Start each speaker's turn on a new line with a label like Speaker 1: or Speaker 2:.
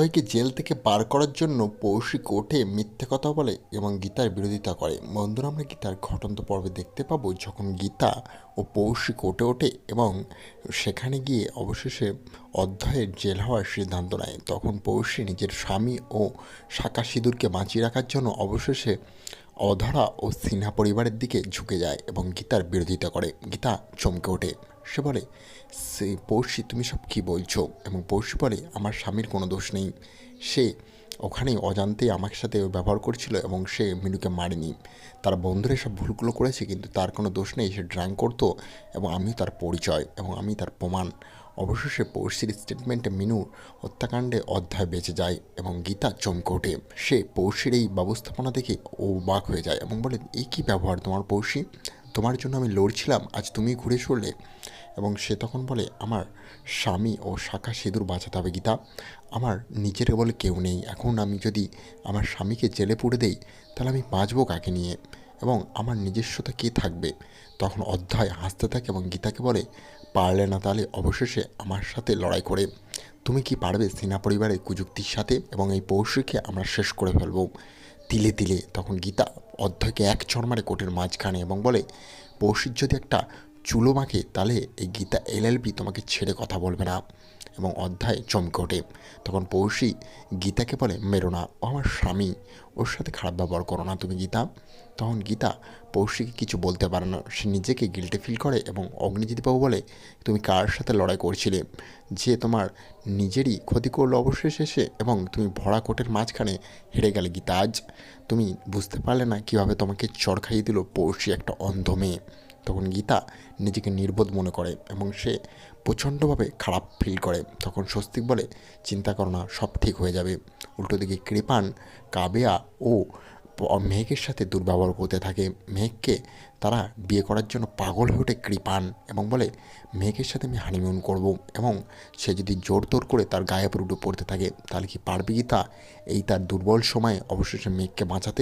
Speaker 1: অধ্যয়কে jail থেকে বার করার জন্য পৌশী ওঠে মিথ্যে কথা বলে এবং গীতার বিরোধিতা করে। বন্ধুরা, আমরা গীতার ঘটন্ত পর্বে দেখতে পাবো যখন গীতা ও পৌশী কোর্টে ওঠে এবং সেখানে গিয়ে অবশেষে অধ্যায়ের জেল হওয়ার সিদ্ধান্ত নেয়। তখন পৌশী নিজের স্বামী ও শাখা সিঁদুরকে বাঁচিয়ে রাখার জন্য অবশেষে অধরা ও সিনহা পরিবারের দিকে ঝুঁকে যায় এবং গীতার বিরোধিতা করে। গীতা চমকে ওঠে। সে বলে, সে পৌষী তুমি সব কী বলছো? এবং পৌষী বলে, আমার স্বামীর কোনো দোষ নেই। সে ওখানেই অজান্তেই আমার সাথে ব্যবহার করছিল এবং সে মিনুকে মারেনি। তার বন্ধুরা সব ভুলগুলো করেছে, কিন্তু তার কোনো দোষ নেই। সে ড্রাং করতো এবং আমি তার পরিচয় এবং আমি তার প্রমাণ। অবশেষে পৌষীর স্টেটমেন্টে মিনুর হত্যাকাণ্ডে অধ্যায় বেঁচে যায় এবং গীতা চমকে ওঠে। সে পৌষীর এই ব্যবস্থাপনা দেখে ও বাক হয়ে যায় এবং বলে এই কী ব্যবহার তোমার পৌষী তোমার জন্য আমি লড়ছিলাম, আজ তুমি ঘুরে সরলে। এবং সে তখন বলে, আমার স্বামী ও শাখা সিঁদুর বাঁচাতে হবে গীতা। আমার নিজের বলে কেউ নেই। এখন আমি যদি আমার স্বামীকে জেলে পুড়ে দেই, তাহলে আমি বাঁচবো কাকে নিয়ে? এবং আমার নিজস্বতা কে থাকবে? তখন অধ্যায় হাসতে থাকে এবং গীতাকে বলে, পারলে না তাহলে অবশেষে আমার সাথে লড়াই করে। তুমি কি পারবে সেনা পরিবারের কুযুক্তির সাথে এবং এই পৌষকে আমরা শেষ করে ফেলব? তিলে তিলে তখন গীতা অধ্যয়কে এক চড়মারে কোটের মাঝখানে এবং বলে পৌষির যদি একটা চুলো মাখে, তাহলে এই গীতা এলএলবি তোমাকে ছেড়ে কথা বলবে না। এবং অধ্যায় চমকে ওঠে। তখন পৌষী গীতাকে বলে, মেরো না, ও আমার স্বামী, ওর সাথে খারাপ ব্যবহার করো না তুমি গীতা। তখন গীতা পৌষীকে কিছু বলতে পারে না। সে নিজেকে গিল্টে ফিল করে এবং অগ্নিজিৎবাবু বলে, তুমি কার সাথে লড়াই করছিলে? যে তোমার নিজেরই ক্ষতি করল অবশেষে এসে এবং তুমি ভরা কোটের মাঝখানে হেরে গেলে গীতা আজ। তুমি বুঝতে পারলে না কীভাবে তোমাকে চড় খাইয়ে দিল পড়শি একটা অন্ধ মেয়ে। তখন গীতা নিজেকে নির্বোধ মনে করে এবং সে প্রচণ্ডভাবে খারাপ ফিল করে। তখন স্বস্তিক বলে, চিন্তা করো না, সব ঠিক হয়ে যাবে। উল্টো দিকে কৃপান, কাবেয়া ও মেঘের সাথে দুর্ব্যবহার করতে থাকে। মেঘকে তারা বিয়ে করার জন্য পাগল হয়ে ওঠে কৃপান এবং বলে মেঘের সাথে আমি হানিমুন করব এবং সে যদি জোর তোর করে তার গায়ে পরে উঠে পড়তে থাকে, তাহলে কি পারবে গীতা? এই তার দুর্বল সময়ে অবশেষে মেঘকে বাঁচাতে